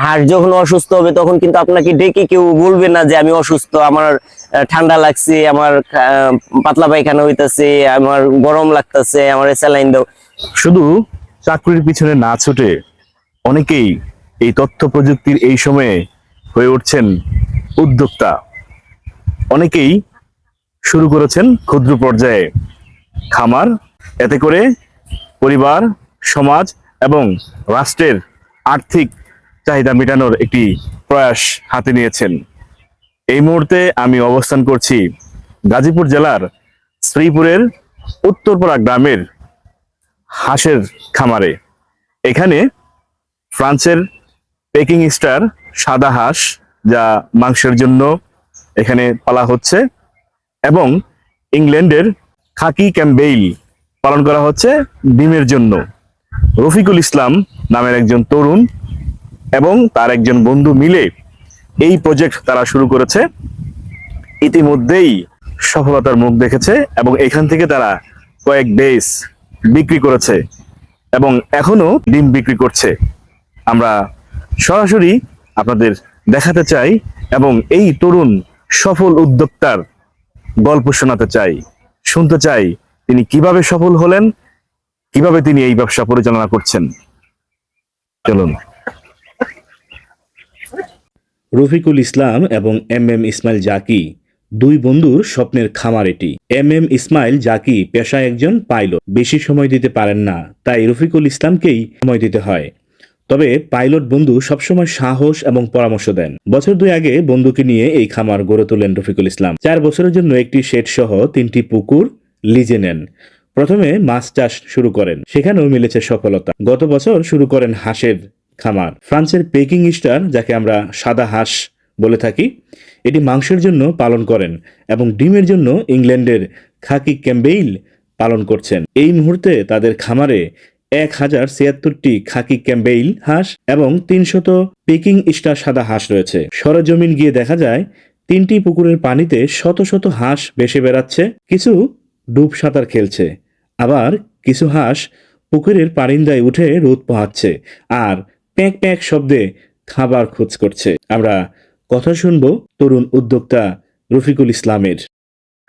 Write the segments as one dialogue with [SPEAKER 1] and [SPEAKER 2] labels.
[SPEAKER 1] হাঁস যখন অসুস্থ হবে তখন কিন্তু আপনাকে ডেকে কেউ বলবে না যে আমি অসুস্থ, আমার ঠান্ডা লাগছে, আমার পাতলা পায়খানা হইতাছে, আমার গরম লাগতাছে, আমার স্যালাইন দাও।
[SPEAKER 2] শুধু চাকরির পিছনে না ছুটে অনেকেই এই তথ্য প্রযুক্তির এই সময়ে হয়ে উঠছেন উদ্যোক্তা। অনেকেই শুরু করেছেন ক্ষুদ্র পর্যায়ে খামার, এতে করে পরিবার, সমাজ এবং রাষ্ট্রের আর্থিক চাহিদা মেটানোর একটি প্রয়াস হাতে নিয়েছেন। এই মুহূর্তে আমি অবস্থান করছি গাজীপুর জেলার শ্রীপুরের উত্তরপাড়া গ্রামের হাঁসের খামারে। এখানে ফ্রান্সের পেকিং স্টার সাদা হাঁস, যা মাংসের জন্য এখানে পালা হচ্ছে এবং ইংল্যান্ডের খাকি ক্যাম্বেইল পালন করা হচ্ছে ডিমের জন্য। রফিকুল ইসলাম নামের একজন তরুণ এবং তার একজন বন্ধু মিলে এই প্রজেক্ট তারা শুরু করেছে। ইতিমধ্যেই সফলতার মুখ দেখেছে এবং এখান থেকে তারা কয়েক বেস বিক্রি করেছে এবং এখনও ডিম বিক্রি করছে। আমরা সরাসরি আপনাদের দেখাতে চাই এবং এই তরুণ সফল উদ্যোক্তার গল্প শোনাতে চাই। শুনতে চাই তিনি কীভাবে সফল হলেন, কীভাবে তিনি এই ব্যবসা পরিচালনা করছেন। চলুন।
[SPEAKER 3] রফিকুল ইসলাম এবং এম এম ইসমাইল জাকি, দুই বন্ধুর স্বপ্নের খামার এটি। এম এম ইসমাইল জাকি পেশায় একজন পাইলট। বেশি সময় দিতে পারেন না, তাই রফিকুল ইসলামকেই সময় দিতে হয়। তবে পাইলট বন্ধু সবসময় সাহস এবং পরামর্শ দেন। বছর দুই আগে বন্ধুকে নিয়ে এই খামার গড়ে তোলেন রফিকুল ইসলাম। চার বছরের জন্য একটি শেড সহ তিনটি পুকুর লিজে নেন। প্রথমে মাছ চাষ শুরু করেন। সেখানেও মিলেছে সফলতা। গত বছর শুরু করেন হাঁসের খামার। ফ্রান্সের পেকিং স্টার যাকে আমরা সাদা হাঁস বলে থাকি, এটি মাংসের জন্য পালন করেন এবং ডিমের জন্য ইংল্যান্ডের খাকি ক্যাম্বেইল পালন করছেন। এই মুহূর্তে তাদের খামারে এক হাজার ছিয়াত্তরটি খাকি ক্যাম্বেইল হাঁস এবং তিনশত পেকিং স্টার সাদা হাঁস রয়েছে। সরজমিন গিয়ে দেখা যায়, তিনটি পুকুরের পানিতে শত শত হাঁস ভেসে বেড়াচ্ছে, কিছু ডুব সাঁতার খেলছে, আবার কিছু হাঁস পুকুরের পারিন্দায় উঠে রোদ পোহাচ্ছে, আর প্যাঁক প্যাঁক শব্দে খাবার খোঁজ করছে। আমরা কথা শুনব তরুণ উদ্যোক্তা রফিকুল ইসলামের।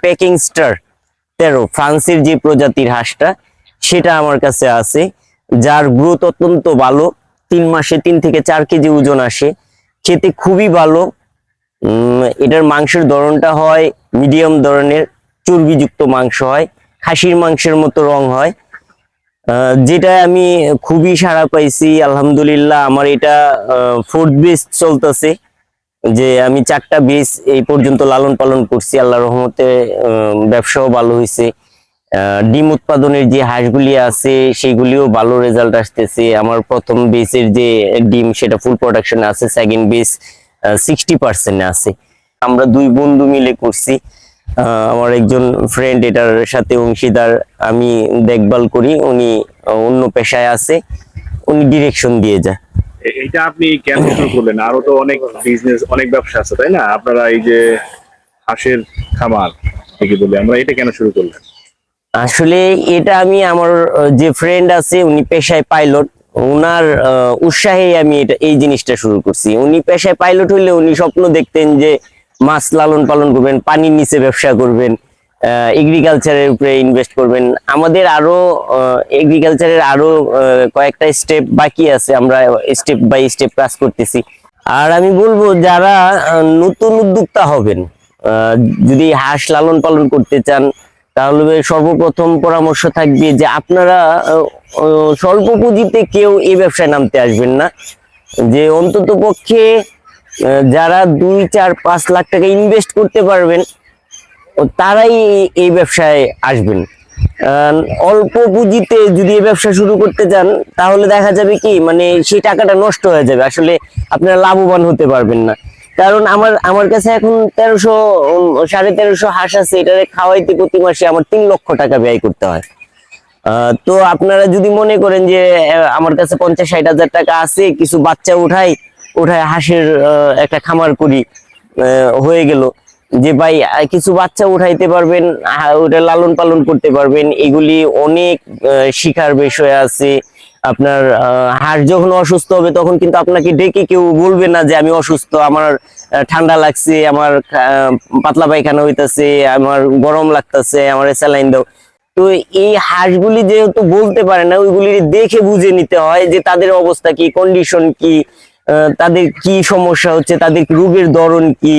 [SPEAKER 1] পেকিং স্টার তেরো, ফ্রান্সের যে প্রজাতির হাঁসটা, সেটা আমার কাছে আছে, যার গ্রোথ অত্যন্ত ভালো, তিন মাসে তিন থেকে চার কেজি ওজন আসে, খেতে খুবই ভালো। এটার মাংসের ধরনটা হয় মিডিয়াম ধরনের, চর্বিযুক্ত মাংস হয়, খাসির মাংসের মতো রং হয়। যেটা আমি খুবই সাড়া পাইছি, আলহামদুলিল্লাহ আমার এটা ফোর্থ বেস চলতেছে, যে আমি চারটা বেস এই পর্যন্ত লালন পালন করছি আল্লাহ রহমতে ব্যবসাও ভালো হয়েছে ডিম উৎপাদনের যে হাঁসগুলি আছে, সেগুলিও ভালো রেজাল্ট আসতেছে। আমার প্রথম বেসের যে ডিম, সেটা ফুল প্রোডাকশনে আছে সেকেন্ড বেস সিক্সটি পার্সেন্টে আছে। আমরা দুই বন্ধু মিলে করছি। আমার একজন ফ্রেন্ড এটার সাথে অংশীদার আমি দেখভাল করি উনি অন্য পেশায় আছে উনি ডিরেকশন দিয়ে যায়।
[SPEAKER 2] এ- এইটা আপনি কেন শুরু করলেন? আরও তো অনেক বিজনেস অনেক ব্যবসা আছে তাই না? আপনারা এই যে হাঁসের খামার থেকে বলে আমরা এটা কেন শুরু করলেন?
[SPEAKER 1] আসলে এটা আমি আমার যে ফ্রেন্ড আছে উনি পেশায় পাইলট ওনার উৎসাহে আমি এটা এই জিনিসটা শুরু করছি। উনি পেশায় পাইলট হইলে উনি স্বপ্ন দেখতেন যে মাছ লালন পালন করবেন, পানির নিচে ব্যবসা করবেন এগ্রিকালচারের উপরে ইনভেস্ট করবেন। আমাদের আরও এগ্রিকালচারের আরও কয়েকটা স্টেপ বাকি আছে, আমরা স্টেপ বাই স্টেপ কাজ করতেছি। আর আমি বলব, যারা নতুন উদ্যোক্তা হবেন যদি হাঁস লালন পালন করতে চান, তাহলে সর্বপ্রথম পরামর্শ থাকবে যে আপনারা স্বল্প পুঁজিতে কেউ এই ব্যবসায় নামতে আসবেন না। যে অন্তত পক্ষে যারা দুই, চার, পাঁচ লাখ টাকা ইনভেস্ট করতে পারবেন তারাই এই- ব্যবসায় আসবেন। অল্প পুঁজিতে যদি এই ব্যবসা শুরু করতে চান, তাহলে দেখা যাবে কি মানে সেই টাকাটা নষ্ট হয়ে যাবে। আসলে আপনারা লাভবান হতে পারবেন না। কারণ আমার আমার কাছে এখন তেরোশো, সাড়ে তেরোশো হাঁস আছে, এটারে খাওয়াইতে প্রতি মাসে আমার তিন লক্ষ টাকা ব্যয় করতে হয়। তো আপনারা যদি মনে করেন যে আমার কাছে পঞ্চাশ, ষাট হাজার টাকা আছে, কিছু বাচ্চা উঠাই উঠায় হাঁসের একটা খামার করি হয়ে গেল। যে ভাই কিছু বাচ্চা উঠাইতে পারবেন ওটা লালন পালন করতে পারবেন, এগুলি অনেক শিখার বিষয় আছে। আপনার হাঁস যখন অসুস্থ হবে, তখন কিন্তু আপনাকে ডেকে কেউ বলবে না যে, আমি অসুস্থ, আমার ঠান্ডা লাগছে, আমার পাতলা পায়খানা হইতাছে, আমার গরম লাগতাছে, আমার স্যালাইন দাও। তো এই হাঁসগুলি যেহেতু বলতে পারে না, ওইগুলি দেখে বুঝে নিতে হয় যে তাদের অবস্থা কি কন্ডিশন কি তাদের কি সমস্যা হচ্ছে? তাদের রোগের ধরন কি?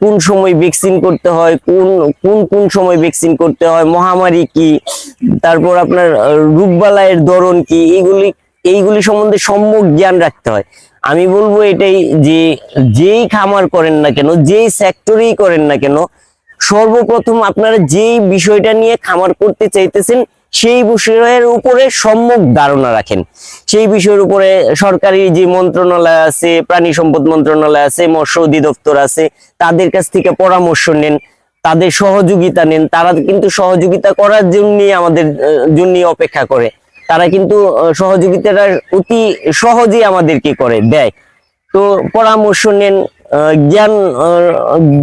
[SPEAKER 1] কোন সময় ভ্যাকসিন করতে হয়? কোন কোন কোন সময় ভ্যাকসিন করতে হয়? মহামারী কি? তারপর আপনার আহ, রোগবালাইয়ের ধরন কি? এইগুলি এইগুলি সম্বন্ধে সম্যক জ্ঞান রাখতে হয়। আমি বলব এটাই যে যেই খামার করেন না কেন যেই সেক্টরেই করেন না কেন সর্বপ্রথম আপনারা যেই বিষয়টা নিয়ে খামার করতে চাইতেছেন সেই বিষয়ের উপরে সম্যক ধারণা রাখেন। সেই বিষয়ের উপরে সরকারি যে মন্ত্রণালয় আছে, প্রাণী সম্পদ মন্ত্রণালয় আছে, মৎস্য অধিদপ্তর আছে, তাদের কাছ থেকে পরামর্শ নেন, তাদের সহযোগিতা নেন। তারা কিন্তু সহযোগিতা করার জন্য আমাদের জন্য অপেক্ষা করে। তারা কিন্তু সহযোগিতাটা অতি সহজেই আমাদেরকে করে, দেয়। তো পরামর্শ নেন জ্ঞান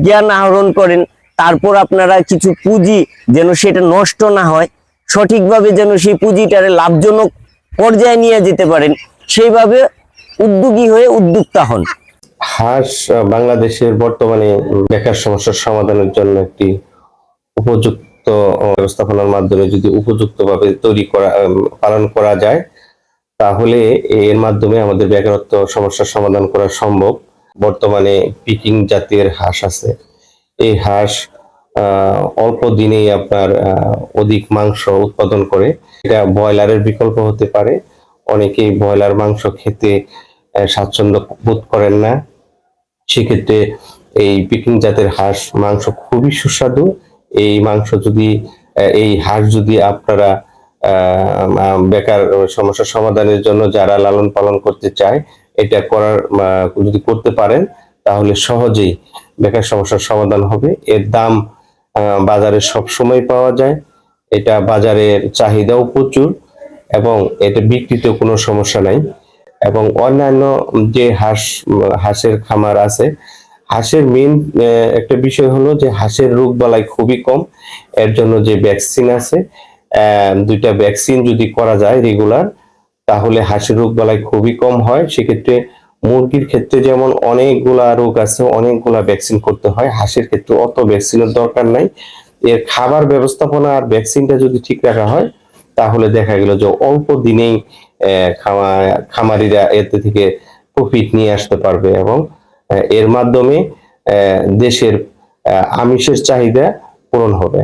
[SPEAKER 1] জ্ঞান আহরণ করেন। তারপর আপনারা কিছু পুঁজি যেন সেটা নষ্ট না হয় সঠিকভাবে যেন সেই পুঁজিটারে লাভজনক পর্যায়ে নিয়ে যেতে পারেন, সেইভাবে উদ্যোগী হয়ে উদ্যোক্তা হন।
[SPEAKER 4] হাঁস বাংলাদেশের বর্তমানে বেকার সমস্যার সমাধানের জন্য একটি উপযুক্ত ব্যবস্থাপনার মাধ্যমে যদি উপযুক্তভাবে তৈরি করা পালন করা যায়, তাহলে এর মাধ্যমে আমাদের বেকারত্ব সমস্যার সমাধান করা সম্ভব। বর্তমানে পিকিং জাতের হাঁস আছে। এই হাঁস অল্প দিনেই আপনার অধিক মাংস উৎপাদন করে। এটা ব্রয়লারের বিকল্প হতে পারে। অনেকেই ব্রয়লার মাংস খেতে স্বাচ্ছন্দ্য বোধ করেন না। সেক্ষেত্রে এই পিকিং জাতের হাঁস মাংস খুবই সুস্বাদু। এই মাংস যদি এই হাঁস যদি আপনারা বেকার সমস্যার সমাধানের জন্য যারা লালন পালন করতে চায়, এটা করার যদি করতে পারেন, তাহলে সহজেই বেকার সমস্যার সমাধান হবে। এর দাম বাজারে সব সময় পাওয়া যায়। এটা বাজারের চাহিদাও প্রচুর এবং এটা বিক্রিতে কোনো সমস্যা নাই। এবং অন্যান্য যে হাঁস, হাঁসের খামার আছে, হাঁসের মেন একটা বিষয় হলো যে হাঁসের রোগ বালাই খুবই কম। এর জন্য যে ভ্যাকসিন আছে দুইটা ভ্যাকসিন যদি করা যায় রেগুলার তাহলে হাঁসের রোগ বালাই খুবই কম হয়। সেক্ষেত্রে মুরগির ক্ষেত্রে যেমন অনেকগুলা রোগ আছে, অনেকগুলা ভ্যাকসিন করতে হয়, হাঁসের ক্ষেত্রে অত ভ্যাকসিনের দরকার নাই। এর খাবার ব্যবস্থাপনা আর ভ্যাকসিনটা যদি ঠিক রাখা হয়, তাহলে দেখা গেল যে অল্প দিনেই খামারিরা এতে থেকে প্রফিট নিয়ে আসতে পারবে এবং এর মাধ্যমে দেশের আমিষের চাহিদা পূরণ হবে।